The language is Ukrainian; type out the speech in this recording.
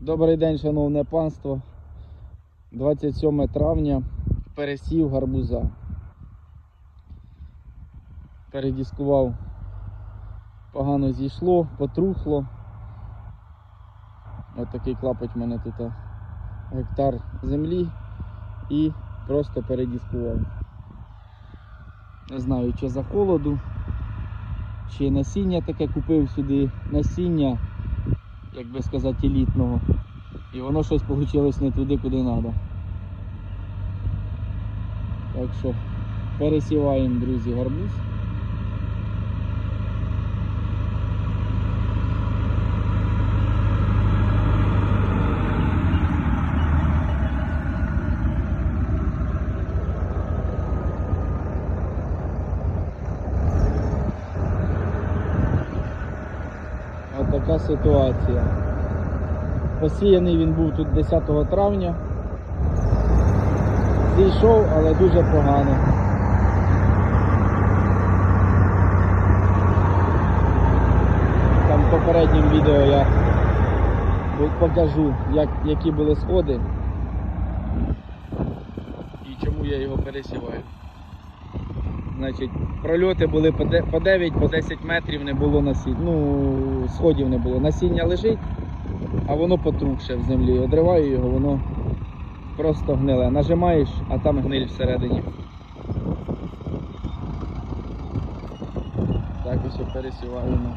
Добрий день, шановне панство. 27 травня пересів гарбуза. Передіскував, погано зійшло, потрухло. Ось такий клапоть в мене тут гектар землі і просто передіскував. Не знаю, чи за холоду, чи насіння таке купив сюди насіння як би сказати, елітного. І воно щось вийшло не туди, куди треба. Так що пересіваємо, друзі, гарбуз. Ось така ситуація. Посіяний він був тут 10 травня. Зійшов, але дуже погано. Там в попередньому відео я покажу, як, які були сходи і чому я його пересіваю. Значить, прольоти були по де- по 9, по 10 метрів не було насіння. Ну, сходів не було. Насіння лежить, а воно потрухше в землі. Одриваю його, воно просто гниле. Нажимаєш, а там гниль всередині. Так ось пересіваємо.